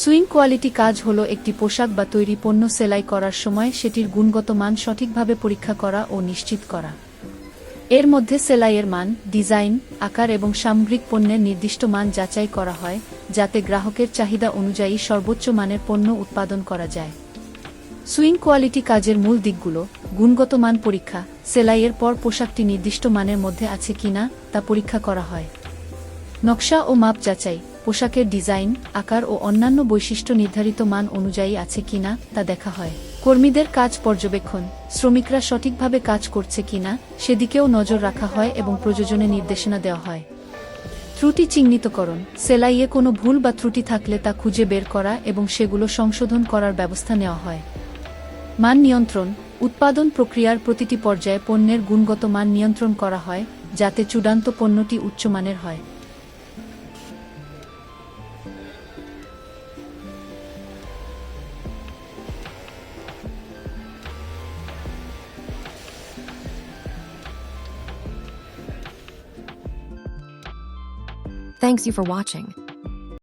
Swing quality কাজ হল একটি পোশাক বা তৈরি পণ্য সেলাই করার সময় সেটির গুণগত মান সঠিকভাবে পরীক্ষা করা ও নিশ্চিত করা। এর মধ্যে সেলাইয়ের মান, ডিজাইন, আকার এবং সামগ্রিক পণ্যের নির্দিষ্ট মান যাচাই করা হয়, যাতে গ্রাহকের চাহিদা অনুযায়ী সর্বোচ্চ মানের পণ্য উৎপাদন করা যায়। সুইং কোয়ালিটি কাজের মূল দিকগুলো, গুণগত মান পরীক্ষা, সেলাইয়ের পর পোশাকটি নির্দিষ্ট মানের মধ্যে আছে কিনা তা পরীক্ষা করা হয়। নকশা ও মাপ যাচাই পোশাকের ডিজাইন, আকার ও অন্যান্য বৈশিষ্ট্য নির্ধারিত মান অনুযায়ী আছে কিনা তা দেখা হয়। কর্মীদের কাজ পর্যবেক্ষণ, শ্রমিকরা সঠিকভাবে কাজ করছে কিনা সেদিকেও নজর রাখা হয় এবং প্রযোজনে নির্দেশনা দেওয়া হয়। ত্রুটি চিহ্নিতকরণ, সেলাইয়ে কোনো ভুল বা ত্রুটি থাকলে তা খুঁজে বের করা এবং সেগুলো সংশোধন করার ব্যবস্থা নেওয়া হয়। মান নিয়ন্ত্রণ, উৎপাদন প্রক্রিয়ার প্রতিটি পর্যায়ে পণ্যের গুণগত মান নিয়ন্ত্রণ করা হয়, যাতে চূড়ান্ত পণ্যটি উচ্চমানের হয়। Thanks you for watching.